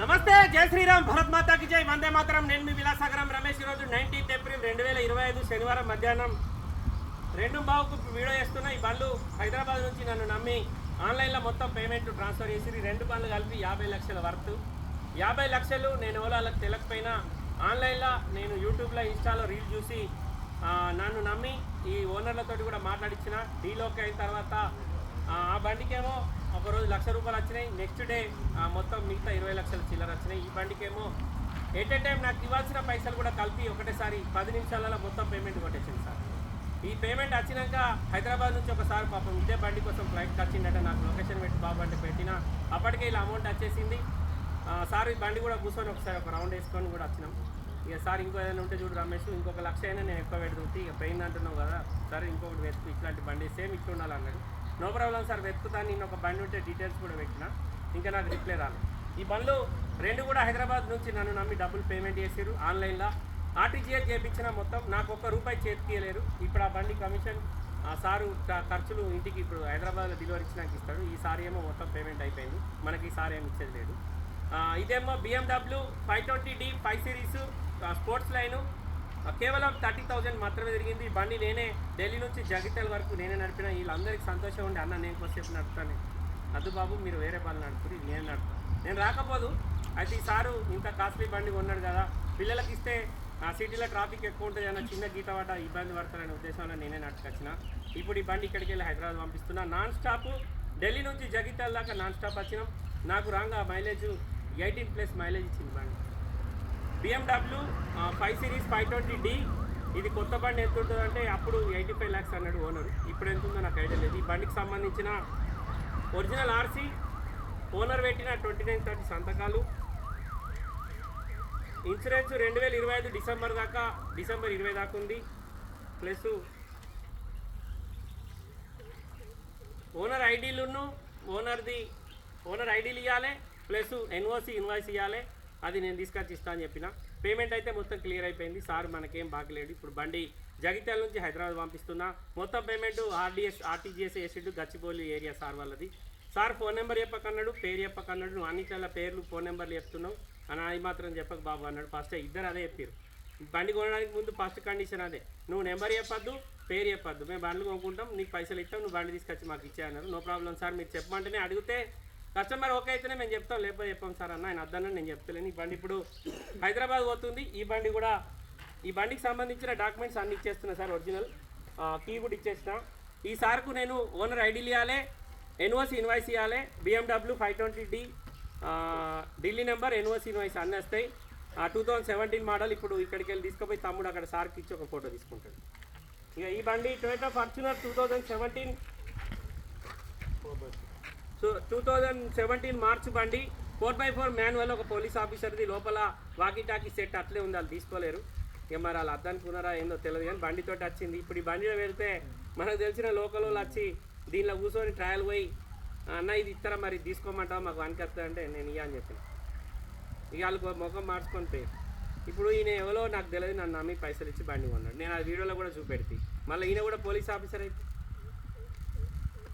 నమస్తే జై శ్రీరామ్ భరత్ మాతాకి జై. వందే మాతరం. నేను మీ విలాసాగరం రమేష్. ఈరోజు నైన్టీన్త్ ఏప్రిల్ రెండు వేల ఇరవై ఐదు శనివారం మధ్యాహ్నం. రెండు బావుకు వీడియో చేస్తున్న. ఈ బండ్లు హైదరాబాద్ నుంచి నన్ను నమ్మి ఆన్లైన్లో మొత్తం పేమెంట్ ట్రాన్స్ఫర్ చేసి రెండు బండ్లు కలిపి యాభై లక్షల వర్త్. యాభై లక్షలు నేను ఎవరో వాళ్ళకి తెలియకపోయినా ఆన్లైన్లో నేను యూట్యూబ్లో ఇన్స్టాలో రీల్ చూసి నన్ను నమ్మి ఈ ఓనర్లతో కూడా మాట్లాడించిన డీలోకి అయిన తర్వాత ఆ బండికేమో ఒకరోజు లక్ష రూపాయలు వచ్చినాయి. నెక్స్ట్ డే మొత్తం మిగతా ఇరవై లక్షల చిల్లర వచ్చినాయి. ఈ బండికేమో ఎట్ ఏ టైం నాకు ఇవ్వాల్సిన పైసలు కూడా కలిపి ఒకటేసారి పది నిమిషాలలో మొత్తం పేమెంట్ కొట్టేసింది సార్. ఈ పేమెంట్ వచ్చినాక హైదరాబాద్ నుంచి ఒకసారి పాపం ఇదే బండి కోసం ఫ్లైట్కి వచ్చిందంటే నాకు లొకేషన్ పెట్టి బాబు అంటే పెట్టిన. అప్పటికే ఇలా అమౌంట్ వచ్చేసింది. సార్ ఈ బండి కూడా కూర్చొని ఒకసారి ఒక రౌండ్ వేసుకొని కూడా వచ్చినాం. ఇక సార్ ఇంకో ఏదైనా ఉంటే చూడు రమేష్ ఇంకొక లక్ష అయినా నేను ఎక్కువ పెడుతుంది ఇక పెయిన్ అంటున్నావు కదా సరే ఇంకొకటి వెతుకు. ఇట్లాంటి బండి సేమ్ ఇట్లా ఉండాలన్నాడు నో ప్రాబ్లం సార్ వెతుకుతాను నేను ఒక బండి ఉంటే డీటెయిల్స్ కూడా పెట్టిన. ఇంకా నాకు రిప్లై రాలేదు. ఈ బండ్లు రెండు కూడా హైదరాబాద్ నుంచి నన్ను నమ్మి డబ్బులు పేమెంట్ చేశారు ఆన్లైన్లో. ఆర్టీజీఎస్ చేయించిన మొత్తం నాకు ఒక్క రూపాయి చేతికి ఇప్పుడు ఆ బండి కమిషన్ ఆ సారు ఖర్చులు ఇంటికి ఇప్పుడు హైదరాబాద్లో డెలివరీ ఇచ్చినాక ఇస్తాడు. ఈసారి ఏమో మొత్తం పేమెంట్ అయిపోయింది. మనకి ఈసారి ఏమి ఇచ్చేది లేదు. ఇదేమో BMW five twenty D five series sports line కేవలం థర్టీ థౌజండ్ మాత్రమే తిరిగింది ఈ బండి నేనే ఢిల్లీ నుంచి జగిత్యాల వరకు నేనే నడిపిన. వీళ్ళందరికీ సంతోషం ఉండి అన్న నేను కొద్దిసేపు నడుపుతాను. అద్దు బాబు మీరు వేరే బండి నడుపుతుంది ఇది నేను నడుపుతాను నేను రాకపోదు. అయితే ఈ సారు ఇంత కాస్ట్లీ బండి కొన్నాడు కదా. పిల్లలకి ఇస్తే ఆ సిటీలో ట్రాఫిక్ ఎక్కువ ఉంటుంది అన్న చిన్న గీత వాట ఇబ్బంది పడతారనే ఉద్దేశంలో నేనే నడుచుకొచ్చిన ఇప్పుడు ఈ బండి ఇక్కడికి వెళ్ళి హైదరాబాద్ పంపిస్తున్నా. నాన్ స్టాప్ ఢిల్లీ నుంచి జగిత్యాల దాకా నాన్ స్టాప్ వచ్చినాం. నాకు రాంగా మైలేజ్ ఎయిటీన్ ప్లస్ మైలేజ్ ఇచ్చింది బండి. BMW five series five twenty D ఇది కొత్త బండి ఎంత ఉంటుంది అంటే అప్పుడు ఎయిటీ ఫైవ్ ల్యాక్స్ అన్నాడు ఓనర్ ఇప్పుడు ఎంత ఉందో నాకు ఐడియా లేదు. ఈ బండికి సంబంధించిన ఒరిజినల్ ఆర్సీ ఓనర్ పెట్టిన ట్వంటీ నైన్ థర్టీ సంతకాలు. ఇన్సూరెన్స్ రెండు వేల ఇరవై ఐదు డిసెంబర్ దాకా డిసెంబర్ ఇరవై దాకా ఉంది. ప్లస్ ఓనర్ ఐడీలును ఓనర్ది ఓనర్ ఐడీలు ఇవ్వాలి ప్లస్ ఎన్ఓసి ఇన్వాయిస్ ఇవ్వాలి అది నేను తీసుకొచ్చి ఇస్తా అని చెప్పిన. పేమెంట్ అయితే మొత్తం క్లియర్ అయిపోయింది. సార్ మనకేం బాగలేదు ఇప్పుడు బండి జగిత్యాల నుంచి హైదరాబాద్ పంపిస్తున్నా. మొత్తం పేమెంట్ ఆర్డీఎస్ ఆర్టీజీఎస్ ఏసిడ్ గచ్చిబౌలి ఏరియా సార్ వాళ్ళది. సార్ ఫోన్ నెంబర్ చెప్పకన్నాడు పేరు చెప్పకన్నాడు. నువ్వు అన్నిట్ల పేర్లు ఫోన్ నెంబర్లు చెప్తున్నావు. అని అది మాత్రం చెప్పక బాబు అన్నాడు. ఫస్ట్ ఇద్దరు అదే చెప్పారు బండి కొనడానికి ముందు ఫస్ట్ కండిషన్ అదే. నువ్వు నెంబర్ చెప్పొద్దు పేరు చెప్పొద్దు. మేము బండ్లు కొనుక్కుంటాం నీకు పైసలు ఇస్తాం నువ్వు బండి తీసుకొచ్చి మాకు ఇచ్చేయన్నారు నో ప్రాబ్లం సార్ మీరు చెప్పమంటేనే అడిగితే కస్టమర్ ఓకే అయితేనే మేము చెప్తాం లేకపోతే చెప్పాం సార్ అన్న ఆయన అద్దన్న నేను చెప్తలేను ఈ బండి ఇప్పుడు హైదరాబాద్ పోతుంది. ఈ బండి కూడా ఈ బండికి సంబంధించిన డాక్యుమెంట్స్ అన్ని ఇచ్చేస్తున్నా సార్ ఒరిజినల్. కీ కూడా ఇచ్చేసిన. ఈ సార్కు నేను ఓనర్ ఐడీలు ఇవ్వాలి ఎన్ఓసి ఇన్వాయిస్ ఇవ్వాలి BMW five twenty D Delhi number NOC invoice అన్నీ వస్తాయి. టూ థౌజండ్ సెవెంటీన్ మోడల్ ఇప్పుడు ఇక్కడికి వెళ్ళి తీసుకుపోయి తమ్ముడు అక్కడ సార్కి ఇచ్చి ఒక ఫోటో తీసుకుంటాడు. ఇక ఈ బండి Toyota Fortuner two thousand seventeen so two thousand seventeen March బండి ఫోర్ బై ఫోర్ మాన్యువల్ ఒక పోలీస్ ఆఫీసర్ది లోపల వాకీ టాకీ సెట్ అట్లే ఉంది. వాళ్ళు తీసుకోలేరు. ఇక మరి వాళ్ళు అద్దనుకున్నారా ఏందో తెలియదు కానీ బండితో వచ్చింది. ఇప్పుడు ఈ బండిలో వెళ్తే మనకు తెలిసిన లోకల్ వాళ్ళు వచ్చి దీనిలో కూర్చొని ట్రయల్ పోయి అన్న ఇది ఇస్తారా మరి? తీసుకోమంటావా? మాకు వానికి వస్తుంది అంటే నేను ఇయ్య అని చెప్పిన. ఇక వాళ్ళు ముఖం మార్చుకొని పోయి ఇప్పుడు ఈయన ఎవరో నాకు తెలియదు నన్ను నమ్మి పైసలు ఇచ్చి బండి కొన్నాడు. నేను ఆ వీడియోలో కూడా చూపెడితే. మళ్ళీ ఈయన కూడా పోలీస్ ఆఫీసర్ అయితే.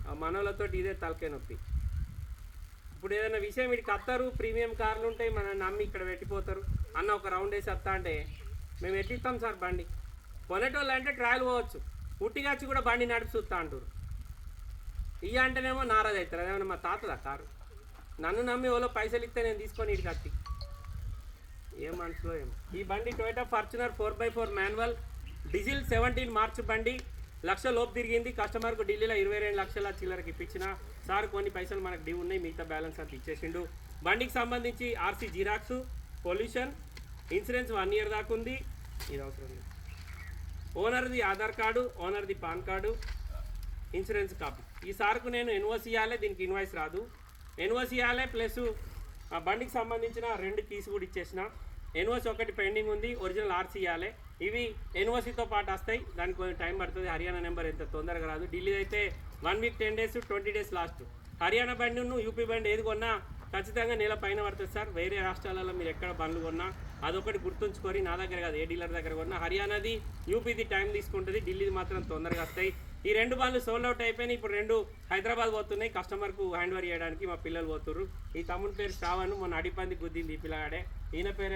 ఆ మనోళ్ళతో ఇదే తలకే నొప్పి. ఇప్పుడు ఏదైనా విషయం వీడికి వస్తారు ప్రీమియం కార్లు ఉంటాయి మన నమ్మి ఇక్కడ పెట్టిపోతారు. అన్న ఒక రౌండ్ వేసి వస్తా అంటే మేము ఎట్టిస్తాం సార్ బండి? కొనేటోళ్ళు అంటే ట్రయల్ పోవచ్చు. పుట్టిగా వచ్చి కూడా బండి నడిపి చూస్తా అంటారు ఇయ్య అంటేనేమో నారాజ్ అవుతారు. అదేమన్నా మా తాతదా కారు? నన్ను నమ్మి ఓలో పైసలు ఇస్తే నేను తీసుకొని ఇడికి వచ్చి. ఏ మనసులో ఏం ఈ బండి Toyota Fortuner four by four manual diesel seventeen March బండి. లక్ష లోపు తిరిగింది. కస్టమర్కు ఢిల్లీలో ఇరవై రెండు లక్షల చిల్లరకి ఇప్పించిన సార్ కొన్ని పైసలు మనకు డ్యూ ఉన్నాయి మిగతా బ్యాలెన్స్ అంతా ఇచ్చేసిండు. బండికి సంబంధించి RC xerox pollution insurance one year దాకా ఉంది. ఇది అవసరం లేదు. ఓనర్ది ఆధార్ కార్డు ఓనర్ది పాన్ కార్డు ఇన్సూరెన్స్ కాపీ. ఈ సార్కు నేను ఎన్ఓసి ఇవ్వాలి దీనికి ఇన్వాయిస్ రాదు. ఎన్ఓసి ఇవ్వాలి ప్లస్ ఆ బండికి సంబంధించిన రెండు కీస్ కూడా ఇచ్చేసిన. ఎన్ఓసి ఒకటి పెండింగ్ ఉంది ఒరిజినల్ ఆర్సీ ఇవ్వాలి ఇవి ఎన్ఓసితో పాటు వస్తాయి. దానికి కొంచెం టైం పడుతుంది. హర్యానా నెంబర్ ఎంత తొందరగా రాదు. ఢిల్లీ అయితే one week ten days twenty days last. Haryana బండి యూపీ బండి ఏది కొన్నా ఖచ్చితంగా నెల పైన పడుతుంది సార్. వేరే రాష్ట్రాలలో మీరు ఎక్కడ బండ్లు కొన్నా అదొకటి గుర్తుంచుకొని నా దగ్గర కాదు ఏ డీలర్ దగ్గర కొన్నా హర్యానాది యూపీది టైం తీసుకుంటుంది. ఢిల్లీది మాత్రం తొందరగా వస్తాయి. ఈ రెండు బండ్లు సోల్డ్ అవుట్ అయిపోయినాయి. ఇప్పుడు రెండు హైదరాబాద్ పోతున్నాయి. కస్టమర్కు హ్యాండ్ ఓవర్ చేయడానికి మా పిల్లలు పోతుర్రు. ఈ తమ్ముని పేరు శ్రావణ్. మొన్న అడిపంది గుద్దింది ఈ పిల్లగాడే. ఈయన పేరు